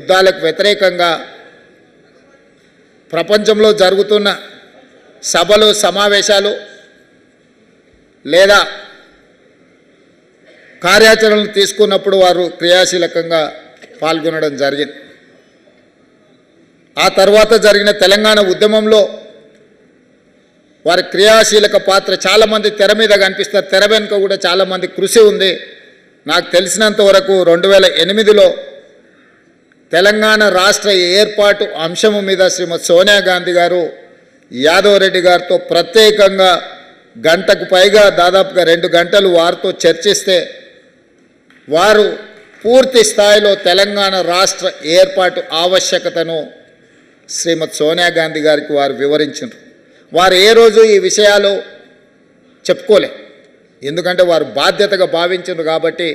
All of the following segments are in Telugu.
యుద్ధాలకు వ్యతిరేకంగా ప్రపంచంలో జరుగుతున్న సభలు సమావేశాలు లేదా కార్యాచరణలు తీసుకున్నప్పుడు వారు క్రియాశీలకంగా పాల్గొనడం జరిగింది. ఆ తర్వాత జరిగిన తెలంగాణ ఉద్యమంలో వారి క్రియాశీలక పాత్ర చాలామంది తెర మీద కనిపిస్తారు. తెర వెనుక కూడా చాలామంది కృషి ఉంది. నాకు తెలిసినంత వరకు రెండు వేల ఎనిమిదిలో తెలంగాణ రాష్ట్ర ఏర్పాటు అంశము మీద శ్రీమతి సోనియా గాంధీ గారు యాదవ్ రెడ్డి గారితో ప్రత్యేకంగా గంటకు పైగా దాదాపుగా రెండు గంటలు వారితో చర్చిస్తే వారు పూర్తి స్థాయిలో తెలంగాణ రాష్ట్ర ఏర్పాటు ఆవశ్యకతను శ్రీమతి సోనియా గాంధీ గారికి వారు వివరించారు వారు ఏ రోజు ఈ విషయాలు చెప్పుకోలే. ఎందుకంటే వారు బాధ్యతగా భావించారు కాబట్టి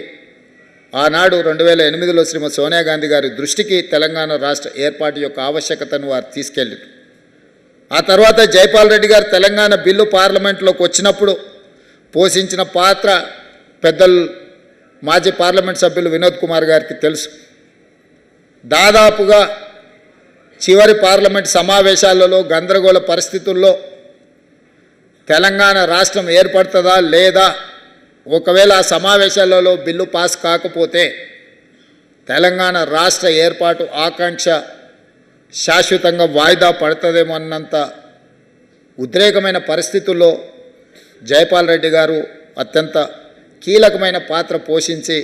ఆనాడు రెండు వేల ఎనిమిదిలో శ్రీమతి సోనియా గాంధీ గారి దృష్టికి తెలంగాణ రాష్ట్ర ఏర్పాటు యొక్క ఆవశ్యకతను వారు తీసుకెళ్ళారు. ఆ తర్వాత జైపాల్ రెడ్డి గారు తెలంగాణ బిల్లు పార్లమెంట్లోకి వచ్చినప్పుడు పోషించిన పాత్ర పెద్దలు మాజీ పార్లమెంట్ సభ్యులు వినోద్ కుమార్ గారికి తెలుసు. దాదాపుగా చివరి పార్లమెంట్ సమావేశాలలో గందరగోళ పరిస్థితుల్లో తెలంగాణ రాష్ట్రం ఏర్పడుతుందా లేదా ఒకవేళ ఆ సమావేశాలలో బిల్లు పాస్ కాకపోతే తెలంగాణ రాష్ట్ర ఏర్పాటు ఆకాంక్ష శాశ్వతంగా వాయిదా పడుతుందేమో అన్నంత ఉద్రేకమైన పరిస్థితుల్లో జైపాల్ రెడ్డి గారు అత్యంత కీలకమైన పాత్ర పోషించి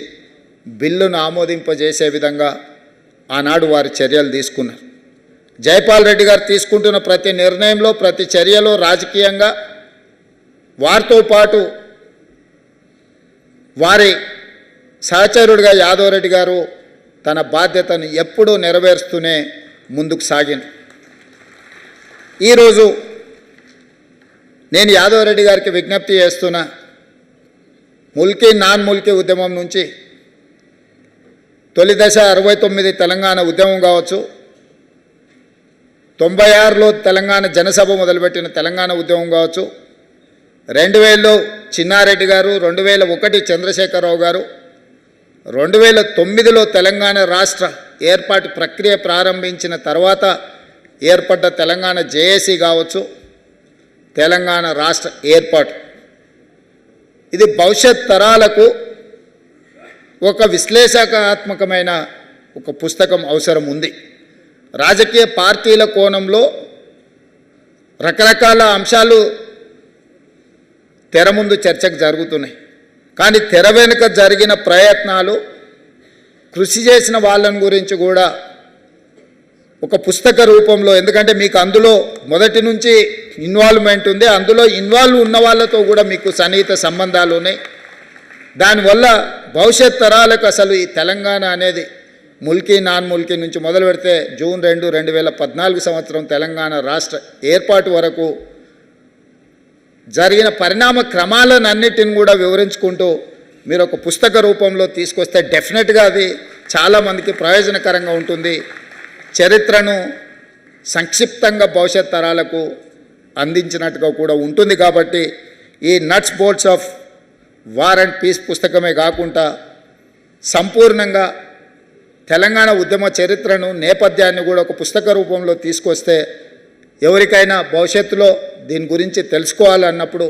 బిల్లును ఆమోదింపజేసే విధంగా ఆనాడు వారు చర్యలు తీసుకున్నారు. జైపాల్ రెడ్డి గారు తీసుకుంటున్న ప్రతి నిర్ణయంలో ప్రతి చర్యలో రాజకీయంగా వారితో పాటు వారి సహచరుడిగా యాదవ్ రెడ్డి గారు తన బాధ్యతను ఎప్పుడూ నెరవేరుస్తూనే ముందుకు సాగింది ఈరోజు నేను యాదవ్ రెడ్డి గారికి విజ్ఞప్తి చేస్తున్నా ముల్కీ నాన్ ముల్కీ ఉద్యమం నుంచి తొలి దశ అరవై తొమ్మిది తెలంగాణ ఉద్యమం కావచ్చు తొంభై ఆరులో తెలంగాణ జనసభ మొదలుపెట్టిన తెలంగాణ ఉద్యమం కావచ్చు రెండు వేలలో చిన్నారెడ్డి గారు రెండు వేల ఒకటి చంద్రశేఖరరావు గారు రెండు వేల తొమ్మిదిలో తెలంగాణ రాష్ట్ర ఏర్పాటు ప్రక్రియ ప్రారంభించిన తర్వాత ఏర్పడ్డ తెలంగాణ జేఏసీ కావచ్చు తెలంగాణ రాష్ట్ర ఏర్పాటు. ఇది భవిష్యత్ తరాలకు ఒక విశ్లేషకాత్మకమైన ఒక పుస్తకం అవసరం ఉంది. రాజకీయ పార్టీల కోణంలో రకరకాల అంశాలు తెర ముందు చర్చకు జరుగుతున్నాయి. కానీ తెర వెనుక జరిగిన ప్రయత్నాలు కృషి చేసిన వాళ్ళని గురించి కూడా ఒక పుస్తక రూపంలో ఎందుకంటే మీకు అందులో మొదటి నుంచి ఇన్వాల్వ్మెంట్ ఉంది. అందులో ఇన్వాల్వ్ ఉన్న వాళ్ళతో కూడా మీకు సన్నిహిత సంబంధాలు ఉన్నాయి. దానివల్ల భవిష్యత్ తరాలకు అసలు ఈ తెలంగాణ అనేది ముల్కీ నాన్ ముల్కీ నుంచి మొదలు పెడితే జూన్ రెండు రెండు వేల పద్నాలుగు సంవత్సరం తెలంగాణ రాష్ట్ర ఏర్పాటు వరకు జరిగిన పరిణామ క్రమాలను అన్నిటిని కూడా వివరించుకుంటూ మీరు ఒక పుస్తక రూపంలో తీసుకొస్తే డెఫినెట్గా అది చాలామందికి ప్రయోజనకరంగా ఉంటుంది. చరిత్రను సంక్షిప్తంగా భవిష్యత్ తరాలకు అందించినట్టుగా కూడా ఉంటుంది కాబట్టి ఈ nuts bolts of war and peace పుస్తకమే కాకుండా సంపూర్ణంగా తెలంగాణ ఉద్యమ చరిత్రను నేపథ్యాన్ని కూడా ఒక పుస్తక రూపంలో తీసుకొస్తే ఎవరికైనా భవిష్యత్తులో దీని గురించి తెలుసుకోవాలన్నప్పుడు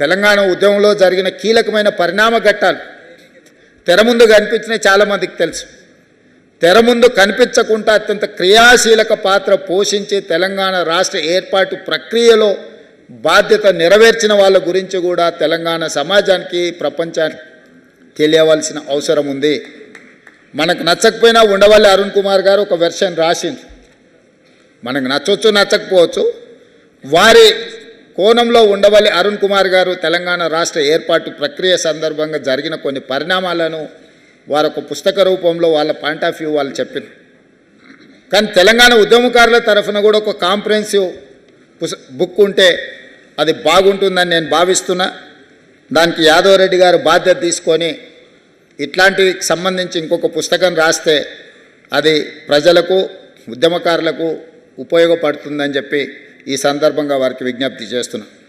తెలంగాణ ఉద్యమంలో జరిగిన కీలకమైన పరిణామ ఘట్టాలు తెర ముందు కనిపించినవి చాలామందికి తెలుసు. తెర ముందు కనిపించకుండా అత్యంత క్రియాశీలక పాత్ర పోషించి తెలంగాణ రాష్ట్ర ఏర్పాటు ప్రక్రియలో బాధ్యత నెరవేర్చిన వాళ్ళ గురించి కూడా తెలంగాణ సమాజానికి ప్రపంచానికి తెలియవలసిన అవసరం ఉంది. మనకు నచ్చకపోయినా ఉండవల్లి అరుణ్ కుమార్ గారు ఒక వెర్షన్ రాసింది మనకు నచ్చవచ్చు నచ్చకపోవచ్చు. వారి కోణంలో ఉండవల్లి అరుణ్ కుమార్ గారు తెలంగాణ రాష్ట్ర ఏర్పాటు ప్రక్రియ సందర్భంగా జరిగిన కొన్ని పరిణామాలను వారు ఒక పుస్తక రూపంలో వాళ్ళ పాయింట్ ఆఫ్ వ్యూ వాళ్ళు చెప్పారు కానీ తెలంగాణ ఉద్యమకారుల తరఫున కూడా ఒక కాంప్రహెన్సివ్ పుస్ బుక్ ఉంటే అది బాగుంటుందని నేను భావిస్తున్నా. దానికి యాదవ్ రెడ్డి గారు బాధ్యత తీసుకొని ఇట్లాంటికి సంబంధించి ఇంకొక పుస్తకం రాస్తే అది ప్రజలకు ఉద్యమకారులకు ఉపయోగపడుతుందని చెప్పి ఈ సందర్భంగా వారికి విజ్ఞప్తి చేస్తున్నాను